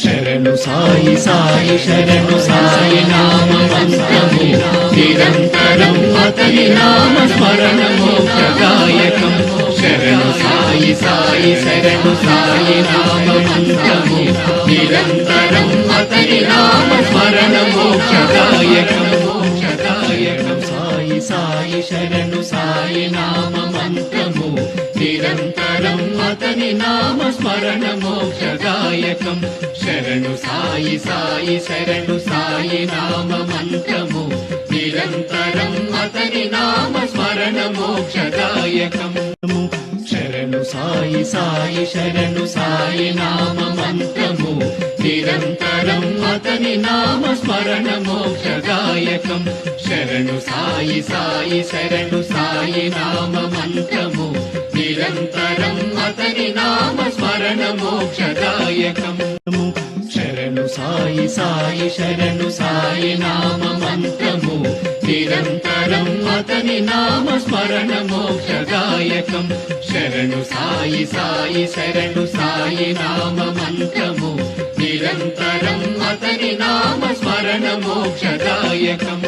శరణు సాయి సాయి శరణు సాయి నామ మంత్రము నిరంతరం అతని నామ స్మరణ మోక్షదాయకం శరణు సాయి సాయి శరణు సాయి నామ మంత్రము నిరంతరం అతని నామ సాయి శరణు సాయి నామ మంత్రము. నిరంతరం అతని నామ స్మరణ మోక్షదాయకం. శరణు సాయి సాయి శరణు సాయి నామ మంత్రము. నిరంతరం అతని నామ స్మరణ మోక్షదాయకం. శరణు సాయి సాయి శరణు సాయి నామ మంత్రము. నిరంతరం అతని నామ స్మరణ మోక్షదాయకం శరణు సాయి సాయి శరణు సాయి నామ మంత్రము. నిరంతరం అతని నామ స్మరణ మోక్షదాయకం శరణు సాయి సాయి శరణు సాయి నామ మంత్రము. నిరంతరం అతని నామ స్మరణ మోక్షదాయకం శరణు సాయి సాయి శరణు సాయి నామ మంత్రము. నిరంతరం అతని నామ స్మరణ మోక్షదాయకం.